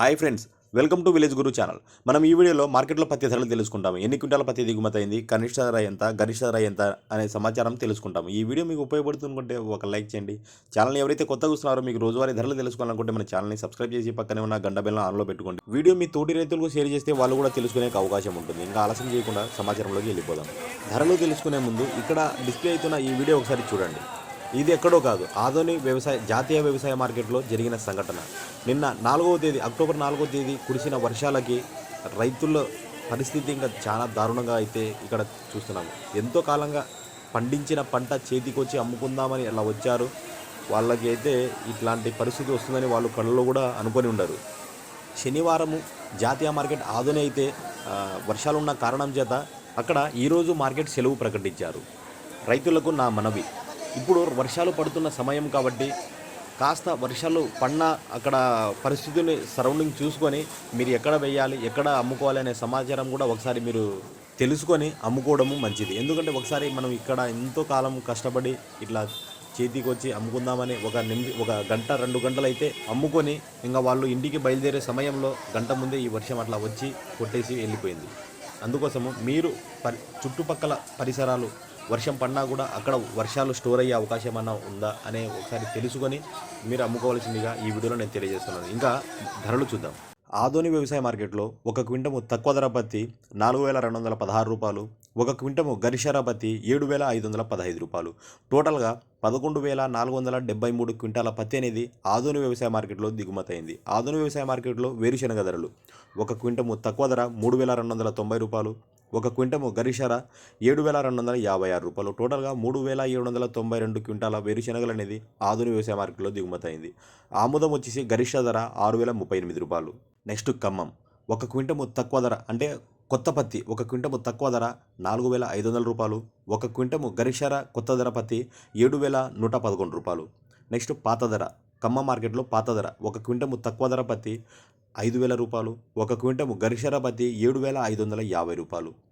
Hi friends welcome to village Guru channel. మనం ఈ వీడియోలో మార్కెట్లో పత్తి ధరలు తెలుసుకుంటాము ఎన్ని క్వింటాల పత్తి దిగుమతి అయింది కనిష్ట ధర ఎంత గరిష్ట ధర ఎంత అనే సమాచారం తెలుసుకుంటాము ఈ వీడియో మీకు ఉపయోగపడుతుందంటే ఒక లైక్ చేయండి. ఛానల్ని ఎవరైతే కొత్తగా వస్తున్నారో మీకు రోజువారీ ధరలు తెలుసుకోవాలనుకుంటే మన ఛానల్ని సబ్స్క్రైబ్ చేసి పక్కనే ఉన్న గంట బెల్లం ఆన్లో పెట్టుకోండి. వీడియో మీ తోటి రైతులకు షేర్ చేస్తే వాళ్ళు కూడా తెలుసుకునే అవకాశం ఉంటుంది. ఇంకా ఆలస్యం చేయకుండా సమాచారంలోకి వెళ్ళిపోదాం. ధరలు తెలుసుకునే ముందు ఇక్కడ డిస్ప్లే అవుతున్న ఈ వీడియో ఒకసారి చూడండి. ఇది ఎక్కడో కాదు. ఆధోని వ్యవసాయ జాతీయ వ్యవసాయ మార్కెట్లో జరిగిన సంఘటన. నిన్న నాలుగవ తేదీ అక్టోబర్ నాలుగవ తేదీ కురిసిన వర్షాలకి రైతుల పరిస్థితి ఇంకా చాలా దారుణంగా అయితే ఇక్కడ చూస్తున్నాము. ఎంతో కాలంగా పండించిన పంట చేతికొచ్చి అమ్ముకుందామని అలా వచ్చారు? వాళ్ళకి అయితే ఇట్లాంటి పరిస్థితి వస్తుందని వాళ్ళు కళ్ళలో కూడా అనుకొని ఉండరు. శనివారము జాతీయ మార్కెట్ ఆదోని అయితే వర్షాలున్న కారణం చేత అక్కడ ఈరోజు మార్కెట్ సెలవు ప్రకటించారు. రైతులకు నా మనవి. ఇప్పుడు వర్షాలు పడుతున్న సమయం కాబట్టి కాస్త వర్షాలు పడిన అక్కడ పరిస్థితులు సరౌండింగ్ చూసుకొని మీరు ఎక్కడ వేయాలి ఎక్కడ అమ్ముకోవాలి అనే సమాచారం కూడా ఒకసారి మీరు తెలుసుకొని అమ్ముకోవడము మంచిది. ఎందుకంటే ఒకసారి మనం ఇక్కడ ఎంతో కాలం కష్టపడి ఇట్లా చేతికి వచ్చి అమ్ముకుందామని ఒక నిమిషం ఒక గంట రెండు గంటలు అయితే అమ్ముకొని ఇంకా వాళ్ళు ఇంటికి బయలుదేరే సమయంలో గంట ముందే ఈ వర్షం అట్లా వచ్చి కొట్టేసి వెళ్ళిపోయింది. అందుకోసము మీరు పరి చుట్టుపక్కల పరిసరాలు వర్షం పడినా కూడా అక్కడ వర్షాలు స్టోర్ అయ్యే అవకాశం ఏమన్నా ఉందా అనే ఒకసారి తెలుసుకొని మీరు అమ్ముకోవాల్సిందిగా ఈ వీడియోలో నేను తెలియజేస్తున్నాను. ఇంకా ధరలు చూద్దాం. ఆధోని వ్యవసాయ మార్కెట్లో ఒక క్వింటము తక్కువ ధర పత్తి నాలుగు వేల రెండు వందల పదహారు రూపాయలు ఒక క్వింటము గరిషర పత్తి ఏడు వేల ఐదు వందల పదహైదు రూపాయలు. టోటల్గా పదకొండు వేల నాలుగు వందల డెబ్బై మూడు క్వింటాల పత్తి అనేది ఆధునిక వ్యవసాయ మార్కెట్లో దిగుమతి అయింది వ్యవసాయ మార్కెట్లో వేరుశనగ ధరలు ఒక క్వింటము తక్కువ ధర మూడు వేల రెండు వందల తొంభై రూపాయలు ఒక క్వింటము గరిషర ఏడు వేల రెండు వందల యాభై ఆరు రూపాయలు. టోటల్గా మూడు వేల ఏడు వందల తొంభై రెండు క్వింటాల వేరుశనగలు అనేది ఆధునిక వ్యవసాయ మార్కెట్లో దిగుమతి అయింది ఆముదం వచ్చేసి గరిష్ట ధర ఆరు వేల ముప్పై ఎనిమిది రూపాయలు. నెక్స్ట్ ఖమ్మం. ఒక క్వింటము తక్కువ ధర అంటే కొత్త పత్తి ఒక క్వింటము తక్కువ ధర నాలుగు వేల ఐదు వందల రూపాయలు. ఒక క్వింటము గరిషర కొత్త ధర పత్తి ఏడు వేల నూట పదకొండు రూపాయలు. నెక్స్ట్ పాత ధర. ఖమ్మం మార్కెట్లో పాత ధర. ఒక క్వింటము తక్కువ ధర పత్తి ఐదు వేల రూపాయలు. ఒక క్వింటము గరిషర పత్తి ఏడు వేల ఐదు వందల యాభై రూపాయలు.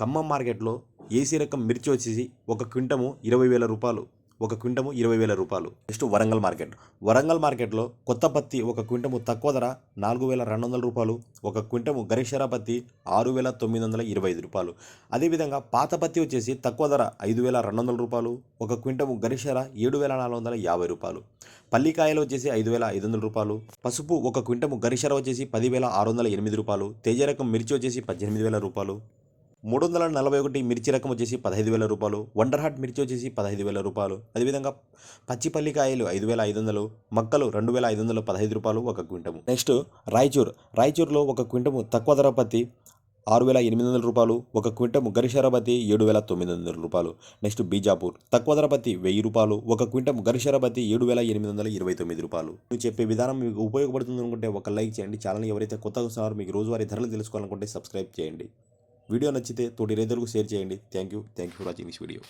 ఖమ్మం మార్కెట్లో ఏసీ రకం మిర్చి వచ్చేసి ఒక క్వింటము ఇరవై వేల రూపాయలు ఒక క్వింటము ఇరవై వేల రూపాయలు. Next Warangal market. వరంగల్ మార్కెట్లో కొత్త పత్తి ఒక క్వింటము తక్కువ ధర నాలుగు వేల రెండు వందల రూపాయలు ఒక క్వింటము గరిషర పత్తి ఆరు వేల తొమ్మిది వందల ఇరవై ఐదు రూపాయలు. అదేవిధంగా పాత పత్తి వచ్చేసి తక్కువ ధర ఐదు వేల రెండు వందల రూపాయలు ఒక క్వింటము గరిషర ఏడు వేల నాలుగు వందల యాభై రూపాయలు. పల్లికాయలు వచ్చేసి ఐదు వేల ఐదు వందల రూపాయలు పసుపు ఒక క్వింటము గరిషర వచ్చేసి పదివేల ఆరు వందల ఎనిమిది రూపాయలు తేజ రకం మిర్చి వచ్చేసి పద్దెనిమిది వేల రూపాయలు మూడు వందల నలభై ఒకటి మిర్చి రకం వచ్చేసి పదహైదు వేల రూపాయలు వండర్ హాట్ మిర్చి వచ్చేసి పదహైదు వేల రూపాయలు. అదేవిధంగా పచ్చిపల్లికాయలు ఐదు వేల ఐదు వందలు మక్కలు రెండు వేల ఐదు వందల పదహైదు రూపాయలు ఒక క్వింటము. నెక్స్ట్ రాయచూర్. రాయచూర్లో ఒక క్వింటము తక్కువ ధర పత్తి ఆరు వేల ఎనిమిది వందల రూపాయలు ఒక క్వింటము గరిషరబతి ఏడు వేల తొమ్మిది వందల రూపాయలు. నెక్స్ట్ బీజాపూర్. తక్కువ ధర పత్తి వెయ్యి రూపాయలు ఒక క్వింటము గరిషరబతి ఏడు వేల ఎనిమిది వందల ఇరవై తొమ్మిది రూపాయలు. నేను చెప్పే విధానం మీకు ఉపయోగపడుతుంది అనుకుంటే ఒక లైక్ చేయండి. ఛానల్ ఎవరైతే కొత్తగా వస్తున్నారో మీకు రోజువారీ ధరలు తెలుసుకోవాలనుకుంటే సబ్స్క్రైబ్ చేయండి. వీడియో నచ్చితే తోటి రైతులకు షేర్ చేయండి. Thank you thank you for watching this video